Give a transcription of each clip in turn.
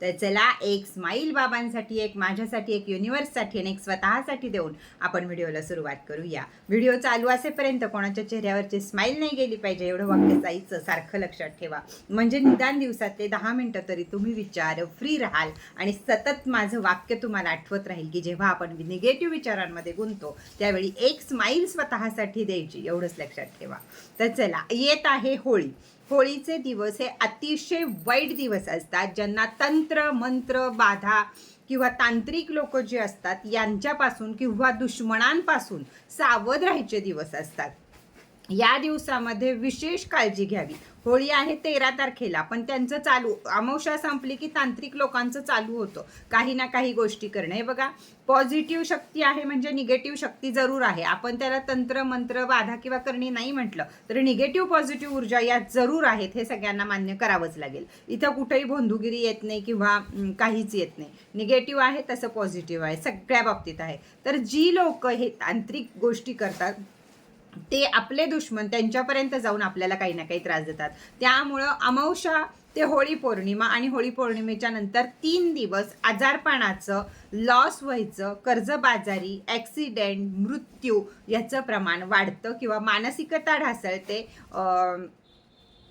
तर चला एक स्माईल बाबांसाठी एक माझ्यासाठी एक युनिवर्ससाठी आणि एक स्वतःसाठी देऊन आपण व्हिडिओला सुरुवात करूया. व्हिडिओ चालू असेपर्यंत कोणाच्या चेहऱ्यावरची स्माईल नाही गेली पाहिजे एवढं वाक्य जायचं सारखं लक्षात ठेवा. म्हणजे निदान दिवसात ते दहा मिनटं तरी तुम्ही विचार फ्री राहाल आणि सतत माझं वाक्य तुम्हाला आठवत राहील की जेव्हा आपण निगेटिव्ह विचारांमध्ये गुंतो त्यावेळी एक स्माईल स्वतःसाठी द्यायची एवढंच लक्षात ठेवा. तर चला येत आहे होळी. होळीचे दिवस हे अतिशय वाईट दिवस असतात ज्यांना तंत्र मंत्र बाधा किंवा तांत्रिक लोक जे असतात यांच्यापासून किंवा दुश्मनांपासून सावध राहायचे दिवस असतात. या दिवसामध्ये विशेष काळजी घ्यावी. होळी आहे तेरा तारखेला पण त्यांचं चालू अमावस्या संपली की तांत्रिक लोकांचं चालू होतं. काही ना काही गोष्टी करणं. हे बघा पॉझिटिव्ह शक्ती आहे म्हणजे निगेटिव्ह शक्ती जरूर आहे. आपण त्याला तंत्र मंत्र बाधा किंवा करणी नाही म्हटलं तर निगेटिव्ह पॉझिटिव्ह ऊर्जा यात जरूर आहेत हे सगळ्यांना मान्य करावंच लागेल. इथं कुठेही भोंदुगिरी येत नाही किंवा काहीच येत नाही. निगेटिव्ह आहे तसं पॉझिटिव्ह आहे सगळ्या बाबतीत आहे. तर जी लोक हे तांत्रिक गोष्टी करतात ते आपले दुश्मन त्यांच्यापर्यंत जाऊन आपल्याला काही ना काही त्रास देतात. त्यामुळं अमावशा ते होळी पौर्णिमा आणि होळी पौर्णिमेच्या नंतर तीन दिवस आजारपणाचं लॉस व्हायचं कर्जबाजारी ॲक्सिडेंट मृत्यू याचं प्रमाण वाढतं किंवा मानसिकता ढासळते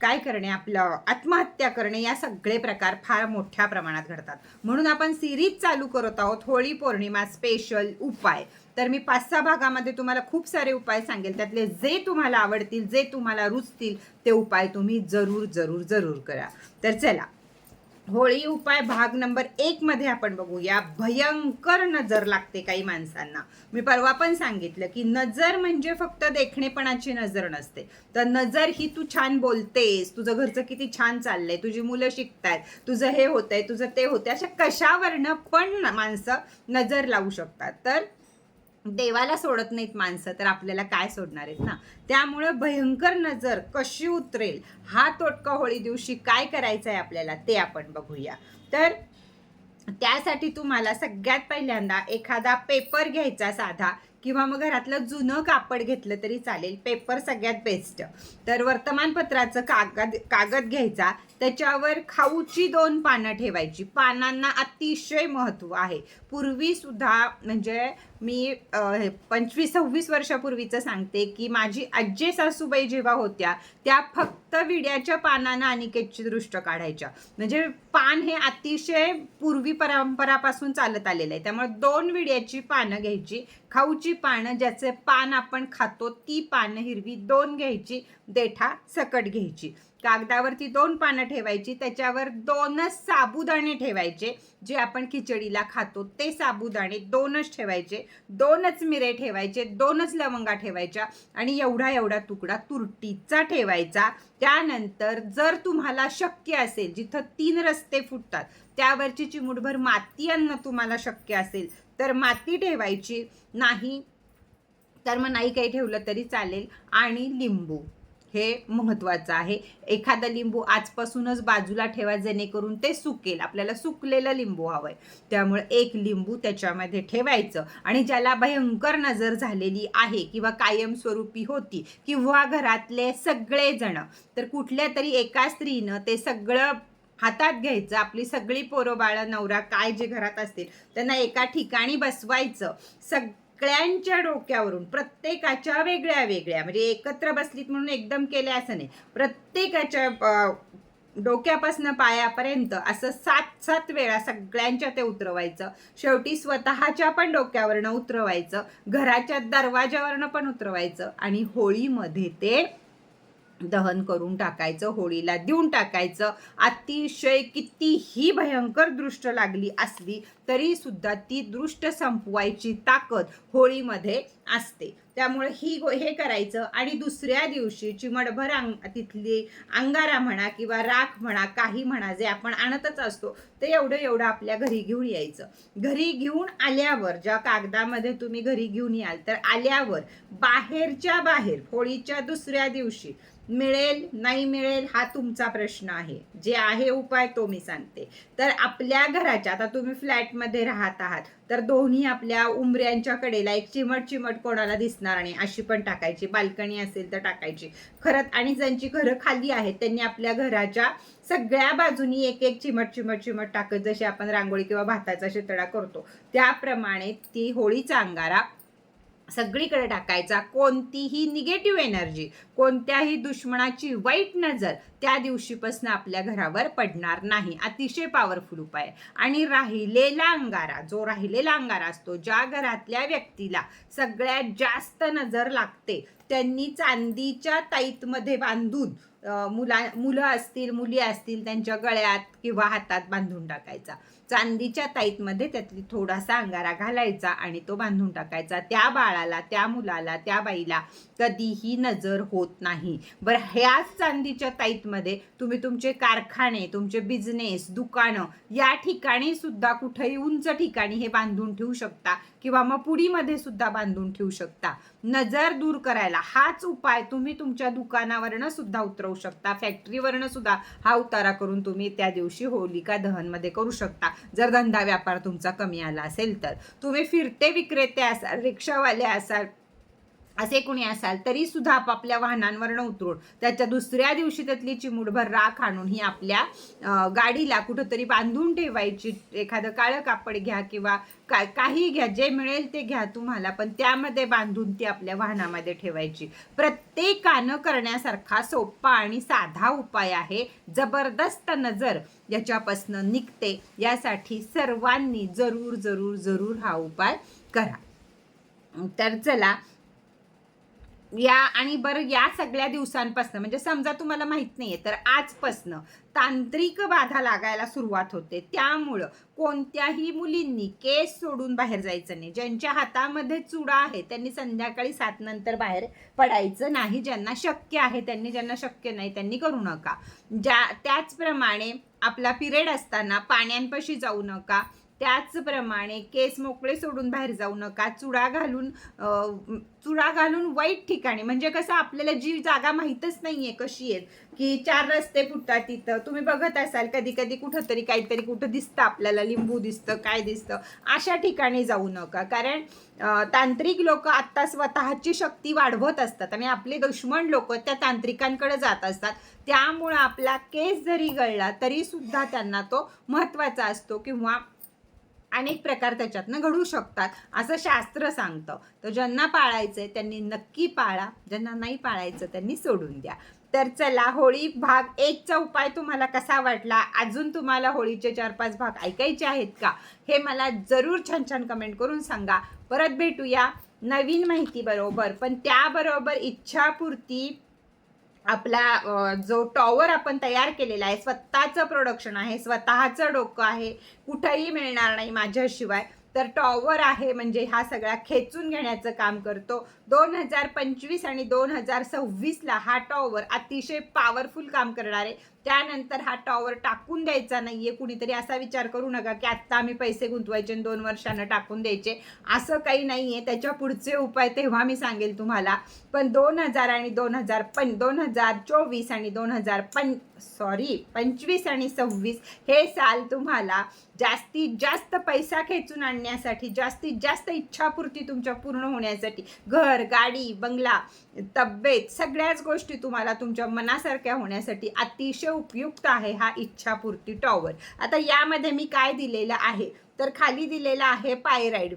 काय करणे आपलं आत्महत्या करणे या सगळे प्रकार फार मोठ्या प्रमाणात घडतात. म्हणून आपण सिरीज चालू करत आहोत होळी पौर्णिमा स्पेशल उपाय. तर मी पाच सहा भागामध्ये तुम्हाला खूप सारे उपाय सांगेल. त्यातले जे तुम्हाला आवडतील जे तुम्हाला रुचतील ते उपाय तुम्ही जरूर जरूर जरूर करा. तर चला होळी उपाय भाग नंबर एक मध्ये आपण बघूया. भयंकर नजर लागते काही माणसांना. मी परवा पण सांगितलं की नजर म्हणजे फक्त देखणेपणाची नजर नसते. तर नजर ही तू छान बोलतेस तुझं घरचं किती छान चाललंय तुझी मुलं शिकतायत तुझं हे होतंय तुझं ते होतंय अशा कशावरनं पण माणसं नजर लावू शकतात. तर देवाला सोडत नाहीत माणसं तर आपल्याला काय सोडणार आहेत ना? त्यामुळे भयंकर नजर कशी उतरेल हा तोटका होळी दिवशी काय करायचं आहे आपल्याला ते आपण बघूया. तर त्यासाठी तुम्हाला सगळ्यात पहिल्यांदा एखादा पेपर घ्यायचा साधा किंवा मग घरातलं जुनं कापड घेतलं तरी चालेल. पेपर सगळ्यात बेस्ट तर वर्तमानपत्राचं कागद कागद घ्यायचा. त्याच्यावर खाऊची दोन पानं ठेवायची. पानांना अतिशय महत्त्व आहे. पूर्वी सुद्धा म्हणजे मी पंचवीस सव्वीस वर्षापूर्वीचं सांगते की माझी आजी सासूबाई जेव्हा होत्या त्या फक्त विड्याच्या पानांना अनिकेतची दृष्ट काढायच्या. म्हणजे पान हे अतिशय पूर्वी परंपरापासून चालत आलेलं आहे. त्यामुळे दोन विड्याची पानं घ्यायची. खाऊची पानं ज्याचे पान आपण खातो ती पानं हिरवी दोन घ्यायची देठा सकट घ्यायची. कागदावरती दोन पानं ठेवायची त्याच्यावर दोनच साबुदाणे ठेवायचे. जे आपण खिचडीला खातो ते साबुदाणे दोनच ठेवायचे. दोनच मिरे ठेवायचे दोनच लवंगा ठेवायच्या आणि एवढा एवढा तुकडा तुरटीचा ठेवायचा. त्यानंतर जर तुम्हाला शक्य असेल जिथं तीन रस्ते फुटतात त्यावरची चिमूटभर माती अन्न तुम्हाला शक्य असेल तर माती ठेवायची. नाही तर मग नाही काही ठेवलं तरी चालेल. आणि लिंबू हे महत्त्वाचं आहे. एखादं लिंबू आजपासूनच बाजूला ठेवा जेणेकरून ते सुकेल. आपल्याला सुकलेलं लिंबू हवं आहे त्यामुळे एक लिंबू त्याच्यामध्ये ठेवायचं. आणि ज्याला भयंकर नजर झालेली आहे किंवा कायमस्वरूपी होती किंवा घरातले सगळेजणं तर कुठल्या तरी एका स्त्रीनं ते सगळं हातात घ्यायचं आपली सगळी पोरं बाळं नवरा काय जे घरात असतील त्यांना एका ठिकाणी बसवायचं. सगळ्यांच्या डोक्यावरून प्रत्येकाच्या वेगळ्या वेगळ्या म्हणजे एकत्र बसलीत म्हणून एकदम केले असं नाही. प्रत्येकाच्या डोक्यापासनं पायापर्यंत असं सात सात वेळा सगळ्यांच्या ते उतरवायचं. शेवटी स्वतःच्या पण डोक्यावरनं उतरवायचं घराच्या दरवाज्यावरनं पण उतरवायचं आणि होळीमध्ये ते दहन करून टाकायचं होळीला देऊन टाकायचं. अतिशय कितीही भयंकर दृष्ट लागली असली तरी सुद्धा ती दृष्ट संपवायची ताकद होळीमध्ये असते. त्यामुळे ही गो हे करायचं आणि दुसऱ्या दिवशी चिमडभर अंग तिथली अंगारा म्हणा किंवा राख म्हणा काही म्हणा जे आपण आणतच असतो ते एवढं एवढं आपल्या घरी घेऊन यायचं. घरी घेऊन आल्यावर ज्या कागदामध्ये तुम्ही घरी घेऊन याल तर आल्यावर बाहेरच्या बाहेर होळीच्या दुसऱ्या दिवशी मिळेल नाही मिळेल हा तुमचा प्रश्न आहे. जे आहे उपाय तो मी सांगते. तर आपल्या घराच्या आता तुम्ही फ्लॅट फ्लॅटमध्ये राहत आहात. तर दोन्ही आपल्या उंबऱ्यांच्या कडेला एक चिमट चिमट कोणाला दिसणार नाही अशी पण टाकायची. बाल्कनी असेल तर टाकायची. खरंच आणि ज्यांची घरं खाली आहेत त्यांनी आपल्या घराच्या सगळ्या बाजूनी एक एक चिमट चिमट चिमट टाकत जशी आपण रांगोळी किंवा भाताचा शेतडा करतो. त्याप्रमाणे ती होळीचा अंगारा सगळीकडे टाकायचा. कोणतीही निगेटिव्ह एनर्जी कोणत्याही दुश्मनाची वाईट नजर त्या दिवशीपासून आपल्या घरावर पडणार नाही. अतिशय पॉवरफुल उपाय. आणि राहिलेला अंगारा जो राहिलेला अंगारा असतो ज्या घरातल्या व्यक्तीला सगळ्यात जास्त नजर लागते त्यांनी चांदीच्या ताईतमध्ये बांधून मुला मुलं असतील मुली असतील त्यांच्या गळ्यात किंवा हातात बांधून टाकायचा. चांदीच्या ताईतमध्ये त्यातली थोडासा अंगारा घालायचा आणि तो बांधून टाकायचा. त्या बाळाला त्या मुलाला त्या बाईला कधीही नजर होत नाही. बरं ह्याच चांदीच्या ताईतमध्ये तुम्ही तुमचे कारखाने तुमचे बिझनेस दुकानं या ठिकाणी सुद्धा कुठेही उंच ठिकाणी हे बांधून ठेवू शकता किंवा मग पुडीमध्ये सुद्धा बांधून ठेवू शकता. नजर दूर करायला हाच उपाय तुम्ही तुमच्या दुकानावरनं सुद्धा उतरवू शकता. फॅक्टरीवरनं सुद्धा हा उतारा करून तुम्ही त्या दिवशी होलिका दहनमध्ये करू शकता. जर धंदा व्यापार तुमचा कमी आला असेल तर. तुम्ही फिरते विक्रेते असाल रिक्षावाले असाल असे कुणी असाल तरी सुद्धा आपापल्या वाहनांवरनं उतरून त्याच्या दुसऱ्या दिवशी त्यातली चिमुडभर राख आणून ही आपल्या गाडीला कुठंतरी बांधून ठेवायची. एखादं काळं कापड घ्या किंवा का काही घ्या जे मिळेल ते घ्या तुम्हाला पण त्यामध्ये बांधून ती आपल्या वाहनामध्ये ठेवायची. प्रत्येकानं करण्यासारखा सोपा आणि साधा उपाय आहे. जबरदस्त नजर याच्यापासनं निघते. यासाठी सर्वांनी जरूर जरूर जरूर हा उपाय करा. तर चला या आणि बरं या सगळ्या दिवसांपासून म्हणजे समजा तुम्हाला माहीत नाहीये तर आजपासनं तांत्रिक बाधा लागायला सुरुवात होते. त्यामुळं कोणत्याही मुलींनी केस सोडून बाहेर जायचं नाही. ज्यांच्या हातामध्ये चुडा आहे त्यांनी संध्याकाळी सात नंतर बाहेर पडायचं नाही. ज्यांना शक्य आहे त्यांनी ज्यांना शक्य नाही त्यांनी करू नका. ज्या त्याचप्रमाणे आपला पिरियड असताना पाण्यांपाशी जाऊ नका. त्याचप्रमाणे केस मोकळे सोडून बाहेर जाऊ नका चुडा घालून चुडा घालून वाईट ठिकाणी म्हणजे कसं आपल्याला जी जागा माहीतच नाही आहे कशी आहे की चार रस्ते फुटतात तिथं तुम्ही बघत असाल कधी कधी कुठं तरी काहीतरी कुठं दिसतं आपल्याला लिंबू दिसतं काय दिसतं अशा ठिकाणी जाऊ नका. कारण तांत्रिक लोक आत्ता स्वतःची शक्ती वाढवत असतात आणि आपले दुश्मन लोक त्या तांत्रिकांकडे जात असतात. त्यामुळं आपला केस जरी गळला तरीसुद्धा त्यांना तो महत्त्वाचा असतो किंवा अनेक प्रकार त्याच्यातनं घडू शकतात असं शास्त्र सांगतं. तर ज्यांना पाळायचं आहे त्यांनी नक्की पाळा ज्यांना नाही पाळायचं त्यांनी सोडून द्या. तर चला होळी भाग एकचा उपाय तुम्हाला कसा वाटला? अजून तुम्हाला होळीचे चार पाच भाग ऐकायचे आहेत का? हे मला जरूर छान छान कमेंट करून सांगा. परत भेटूया नवीन माहितीबरोबर. पण त्याबरोबर इच्छापूर्ती आपला जो टॉवर आपण तयार केलेला आहे स्वतःचं प्रोडक्शन आहे स्वतःचं डोकं आहे कुठंही मिळणार नाही माझ्याशिवाय. तर टॉवर आहे म्हणजे हा सगळा खेचून घेण्याचं काम करतो. दोन हजार पंचवीस आणि दोन हजार सव्वीसला हा टॉवर अतिशय पॉवरफुल काम करणार आहे. त्यानंतर हा टॉवर टाकून द्यायचा नाहीये. कुणीतरी असा विचार करू नका की आत्ता आम्ही पैसे गुंतवायचे आणि दोन वर्षानं टाकून द्यायचे. असं काही नाहीये. त्याच्या पुढचे उपाय तेव्हा मी सांगेल तुम्हाला. पण दोन हजार आणि दोन हजार पण दोन हजार चोवीस आणि दोन हजार पं सॉरी पंचवीस आणि सव्वीस हे साल तुम्हाला जास्तीत जास्त पैसा खेचून आणण्यासाठी जास्तीत जास्त इच्छापूर्ती तुमच्या पूर्ण होण्यासाठी घर गाडी बंगला तब्येत सगळ्याच गोष्टी तुम्हाला तुमच्या मनासारख्या होण्यासाठी अतिशय उपयुक्त आहे हा इच्छापूर्ती टॉवर. आता यामध्ये मी काय दिलेलं आहे? तर खाली दिलेलं आहे पायराईड.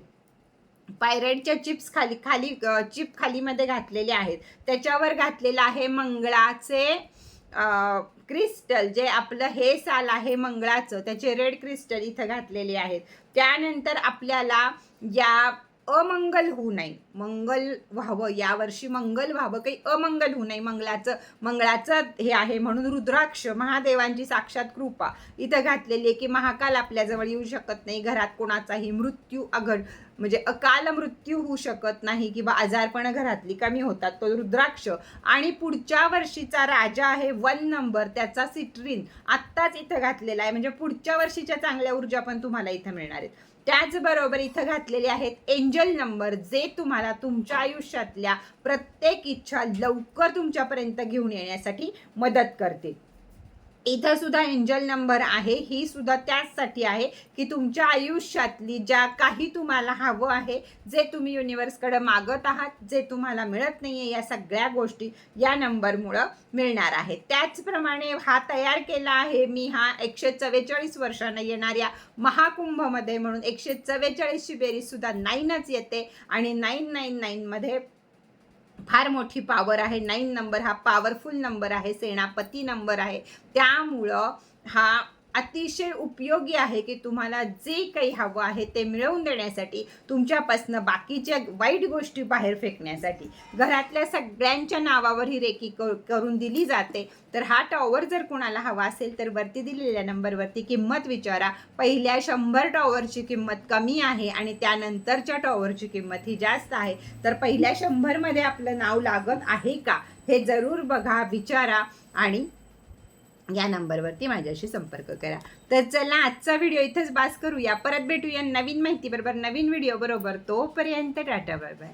पायराईडच्या चिप्स खाली खाली चिप खालीमध्ये घातलेले आहेत. त्याच्यावर घातलेलं आहे मंगळाचे क्रिस्टल जे आपलं हे साल आहे मंगळाचं. त्याचे रेड क्रिस्टल इथं घातलेले आहेत. त्यानंतर आपल्याला या अमंगल होऊ नये. मंगल व्हावं. यावर्षी मंगल व्हावं. काही अमंगल होऊ नये. मंगलाचं मंगळाचं हे आहे म्हणून रुद्राक्ष महादेवांची साक्षात कृपा इथं घातलेली आहे की महाकाल आपल्याजवळ येऊ शकत नाही. घरात कोणाचाही मृत्यू अघड म्हणजे अकाल मृत्यू होऊ शकत नाही किंवा आजारपण घरातली कमी होतात तो रुद्राक्ष. आणि पुढच्या वर्षीचा राजा आहे वन नंबर त्याचा सिट्रीन आत्ताच इथं घातलेला आहे. म्हणजे पुढच्या वर्षीच्या चांगल्या ऊर्जा पण तुम्हाला इथं मिळणार आहेत. त्याचबरोबर इथं घातलेले आहेत एंजल नंबर जे तुम्हाला तुमच्या आयुष्यातल्या प्रत्येक इच्छा लवकर तुमच्यापर्यंत घेऊन येण्यासाठी मदत करतील इथं सुद्धा एंजल नंबर आहे. ही सुद्धा त्याचसाठी आहे की तुमच्या आयुष्यातली ज्या काही तुम्हाला हवं आहे जे तुम्ही युनिवर्सकडे मागत आहात जे तुम्हाला मिळत नाही आहे या सगळ्या गोष्टी या नंबरमुळं मिळणार आहे त्याचप्रमाणे हा तयार केला आहे मी हा एकशे चव्वेचाळीस वर्षानं येणाऱ्या महाकुंभमध्ये म्हणून एकशे चव्वेचाळीसची बेरीजसुद्धा नाईनच येते आणि नाईन नाईन नाईनमध्ये फार मोठी पॉवर आहे. नाईन नंबर हा पॉवरफुल नंबर आहे. सेनापती नंबर आहे. त्यामुळं हा अतिशय उपयोगी आहे की तुम्हाला जे काही हवं आहे ते मिळवून देण्यासाठी तुमच्यापासनं बाकीच्या वाईट गोष्टी बाहेर फेकण्यासाठी. घरातल्या सगळ्यांच्या नावावर ही रेकी क- करून दिली जाते. तर हा टॉवर जर कोणाला हवा असेल तर वरती दिलेल्या नंबरवरती किंमत विचारा. पहिल्या शंभर टॉवरची किंमत कमी आहे आणि त्यानंतरच्या टॉवरची किंमत ही जास्त आहे. तर पहिल्या शंभरमध्ये आपलं नाव लागत आहे का हे जरूर बघा विचारा आणि या नंबरवरती माझ्याशी संपर्क करा. तर चला आजचा व्हिडिओ इथंच बास करूया. परत भेटूया नवीन माहिती बरोबर नवीन व्हिडिओ बरोबर. तोपर्यंत टाटा बाय बाय